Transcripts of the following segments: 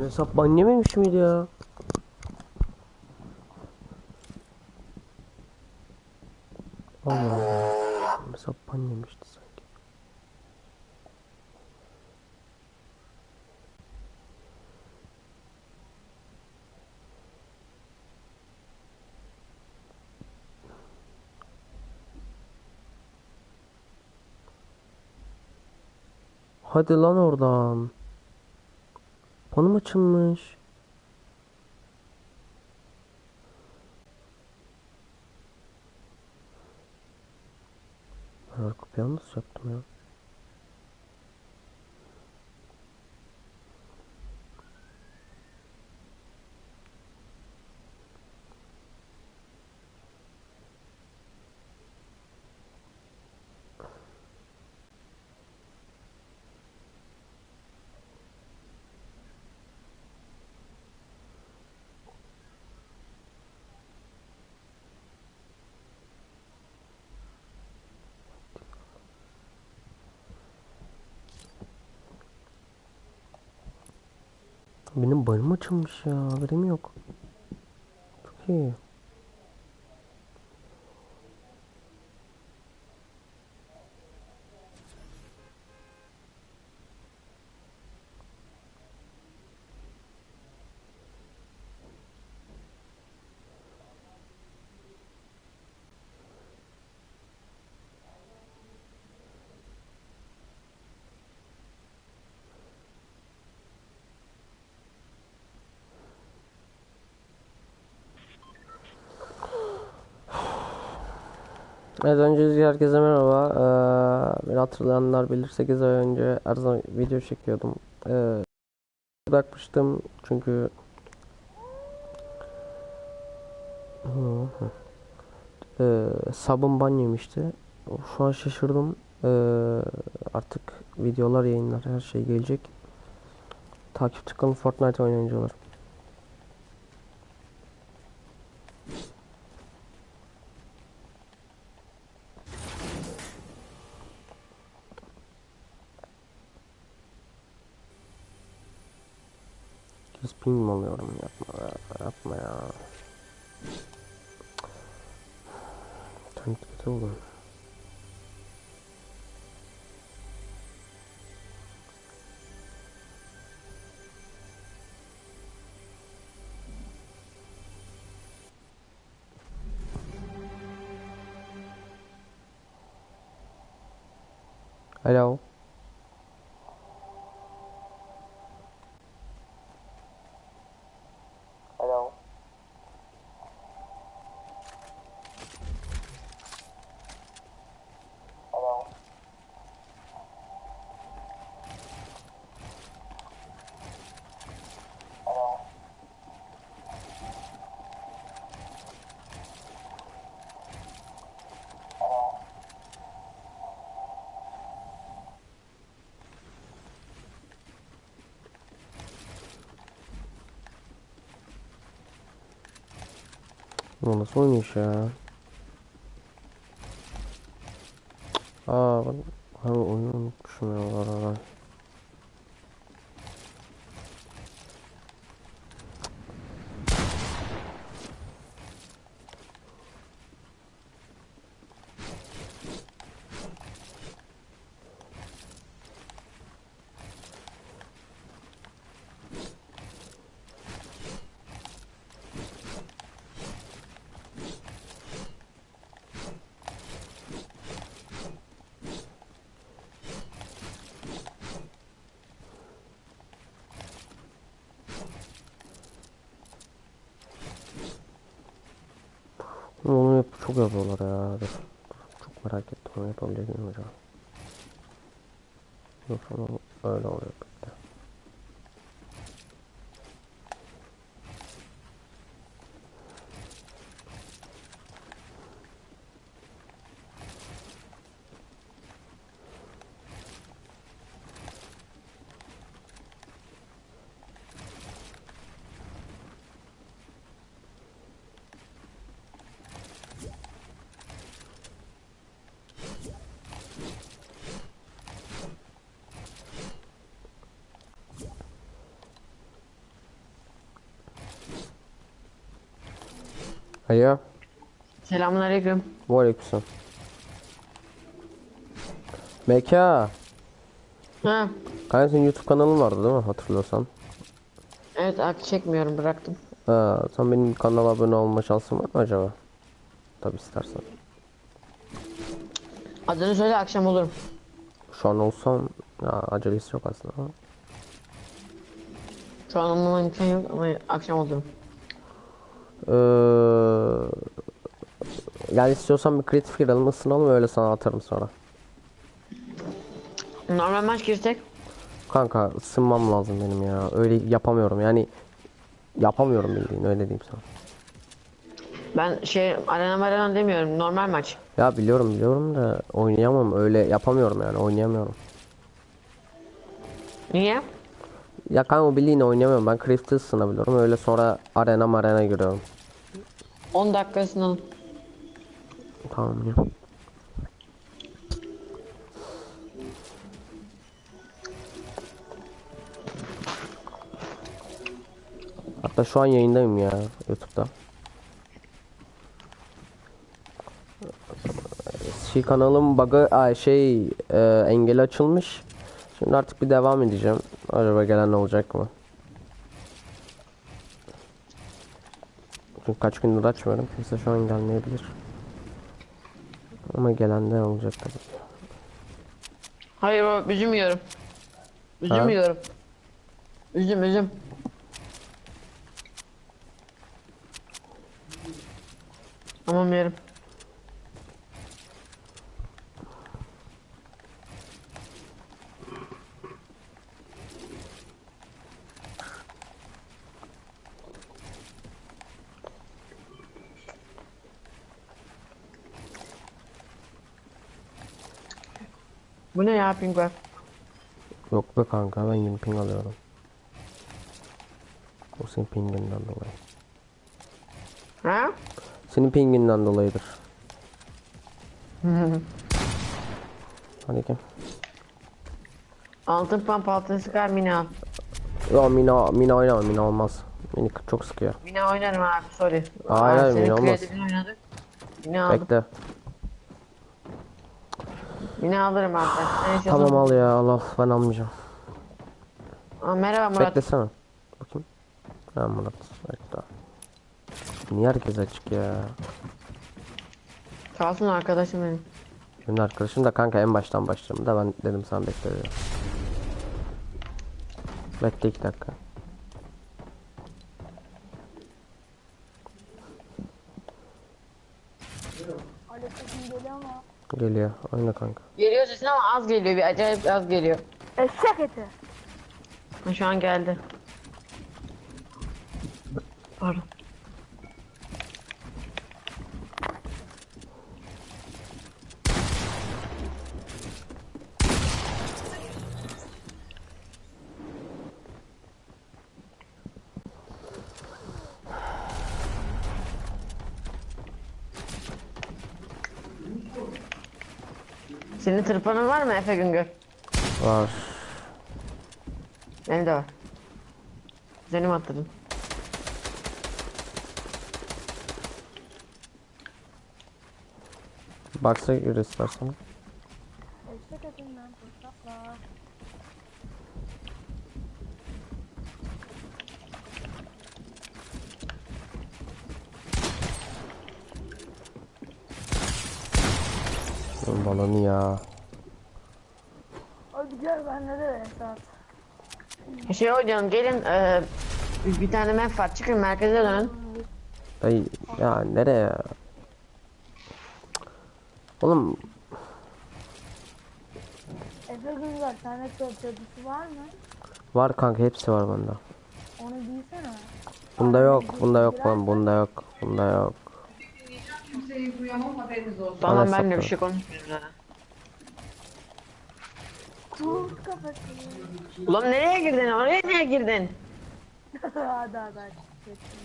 Benim hesap ban yememiş miydi ya? Allah hesap ban yemişti sanki. Hadi lan oradan. Konum açılmış. Arka plan nasıl yaptım ya? Benim bayım açılmış ya. Haberim yok. Çok iyi. Evet öncelikle herkese merhaba. Ee, hatırlayanlar bilir 8 ay önce her zaman video çekiyordum. Ee, bırakmıştım çünkü. Ee, sabun ban yemişti. Şu an şaşırdım. Ee, artık videolar, yayınlar her şey gelecek. Takipçi kalın Fortnite oynayıcılar. Kez ping mi alıyorum? Yapma ya. Yapma ya. İnternet kötü oldu. Alo. Bu nasıl oynuyor ya? Aa ben abi oyunu unutmuşum ya var var. Çok yapıyorlar ya. Dur. Çok merak ettim onu yapabilecek miyim acaba? Yok ama öyle oluyor. Alo. Selamünaleyküm. Aleykümselam. Meka. Ha. Kanka senin YouTube kanalın vardı değil mi hatırlıyorsan? Evet artık çekmiyorum bıraktım. Ha, sen benim kanala abone olma şansın var mı acaba? Tabi istersen. Adını söyle akşam olurum. Şu an olsam ya acelesi yok aslında ama. Şu an olmama imkan yok ama akşam olurum. Ee, yani istiyorsan bir kritik girelim ısınalım öyle sana atarım sonra. Normal maç girsek. Kanka ısınmam lazım benim ya. Öyle yapamıyorum yani. Yapamıyorum bildiğin öyle diyeyim sana. Ben şey arena arena demiyorum normal maç. Ya biliyorum biliyorum da oynayamam öyle yapamıyorum yani oynayamıyorum. Niye? Ya kanka bildiğin oynayamıyorum ben Craft'ı ısınabiliyorum öyle sonra arena arena giriyorum. 10 dakika ısınalım. Tamam ya. Hatta şu an yayındayım ya YouTube'da. Şey kanalım bug'ı ay şey e, engeli açılmış. Şimdi artık bir devam edeceğim. Acaba gelen olacak mı? Çünkü kaç gündür açmıyorum. Kimse şu an gelmeyebilir. Ama gelen de olacak tabii. Hayır o üzüm yiyorum. Üzüm Ha? yiyorum. Üzüm üzüm. Tamam yerim. Bu ne ya pinguen? Yok be kanka ben yeni ping alıyorum. O senin pinginden dolayı. Ha? Senin pinginden dolayıdır. Hadi gel. Altın pump altın sıkar mini al. Ya Mina, Mina oynama Mina olmaz. Beni çok sıkıyor. Mini oynarım abi sorry. Hayır, hayır, Mini olmaz. Mini aldım. Bekle. Mini alırım abi. Sen Tamam al ya al al ben almayacağım. Aa, merhaba Murat. Beklesene. Bakayım. Ha Murat. Bekle. Niye herkes açık ya? Kalsın arkadaşım benim. Benim arkadaşım da kanka en baştan başlayalım da ben dedim sana bekle. Bekle iki dakika. Alo sesim geliyor mu? Geliyor. Oyna kanka. Geliyor sesin ama az geliyor. Bir acayip az geliyor. Eşek eti. Şu an geldi. Pardon. Senin tırpanın var mı Efe Güngör? Var. Benim de var. Kuzenim attırdım. Baksa gir istersen. Lan Balonu ya. Hadi gel bende de Esat. Şey oynayalım gelin eee, bir, tane map var çıkın merkeze dönün. Ay ya nereye ya? Oğlum Efe Güngör sende çöp çatısı var mı? var kanka hepsi var bende. Onu giysene. Bunda yok, bunda yok lan, bunda yok, bunda yok. Tamam Bana ben de bir saptı. şey konuşmuyorum zaten. Kurt kafası. Ulan nereye girdin oraya niye girdin? hadi hadi.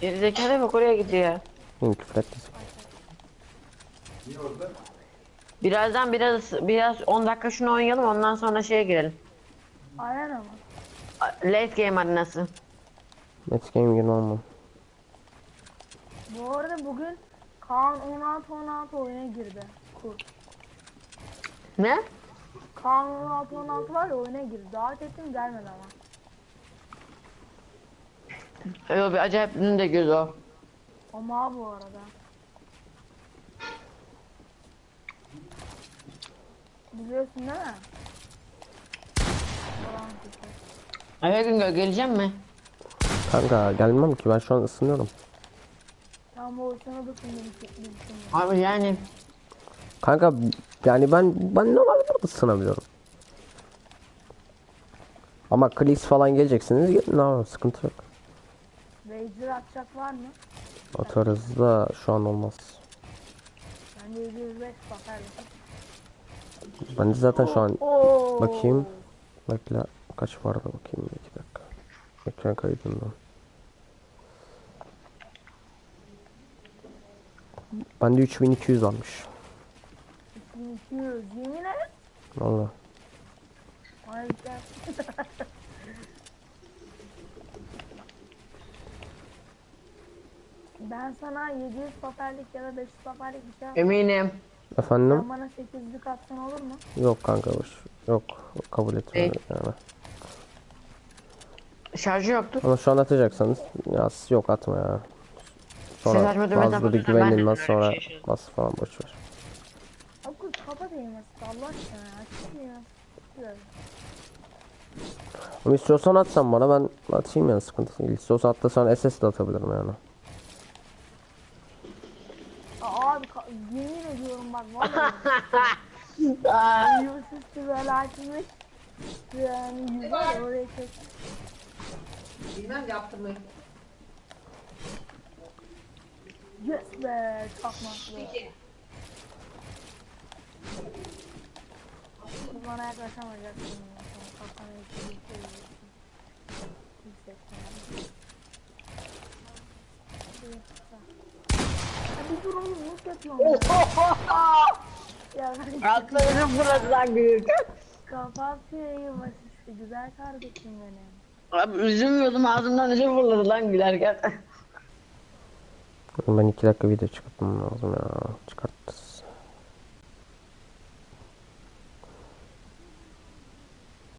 Gerizekalı bak oraya gidiyor. Küfür etti. Birazdan biraz biraz 10 dakika şunu oynayalım ondan sonra şeye girelim. Aynen ama. A- Late game arenası. Let's game girme olmam. Bu arada bugün Kaan 16 16 oyuna girdi. Kurt. Ne? Kaan 16 16 var ya oyuna girdi. Davet ettim gelmedi ama. Yok bir acayip de göz o. Ama bu arada. Biliyorsun değil mi? Kuşu. Eve gün gel- geleceğim mi? Kanka gelmem ki ben şu an ısınıyorum. Sana da düşündüm. Abi yani Kanka yani ben ben normal ısınabiliyorum. Ama Klix falan geleceksiniz gelin abi sıkıntı yok. Razer atacak var mı? Atarız da şu an olmaz. Bence 705 bakar. Bence zaten şu an Oo. Bakayım. bekle kaç vardı bakayım iki dakika. Ekran kaydından. Bende 3200 almış. 2200 yemin et. Valla. Ben sana 700 paperlik ya da 500 paperlik bir şey eminim. Efendim? Sen bana 8'lik atsan olur mu? Yok kanka boş. Yok kabul etmiyorum yani. Şarjı yoktu. Ama şu an atacaksanız ya yok atma ya. Sonra güvenilmez öyle bir sonra bas falan boş ver. Okul kafa değmesi Allah aşkına ya. Güzel. Ama istiyorsan atsan bana ben atayım yani sıkıntı değil. İstiyorsan hatta sana SS de atabilirim yani. Aa, abi yemin ediyorum bak vallahi. Yusuf böyle açmış. Yani yüzler oraya çek. Bilmem yaptım mı? Yes be çakmaklı. Bana yaklaşamayacaksın. Kafana yükselirsin. Yüksekten. Hadi dur oğlum nasıl yapıyorsun? Atlarını fırlatılan büyük. kafa şeyi basıştı. Güzel kardeşim benim. Abi üzülmüyordum ağzımdan ne fırladı lan gülerken. Ben iki dakika video çıkartmam lazım ya. Çıkartırız.